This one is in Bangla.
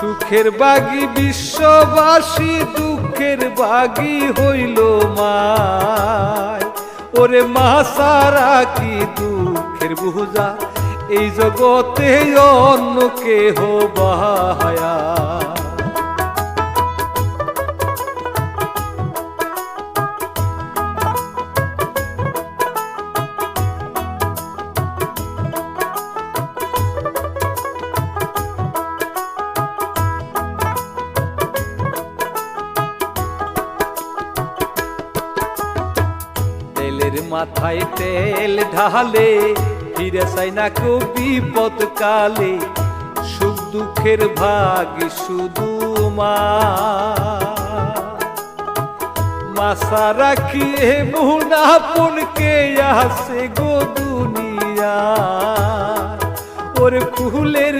সুখের বাগি বিশ্ববাসী, দুঃখের বাগি হইল মায়। ওরে মা সারা কি দুঃখের বুঝা? এই জগতে অন্য কেহ বাহায়া। তেলের মাথায় তেল ঢালে, ফিরে চাই না কেউ বিপদ কালে। সুখ দুঃখের ভাগ শুধু মা। মাসা রাখিয়ে মুনাপনকে আসে গো দুনিয়া। ওর কুলের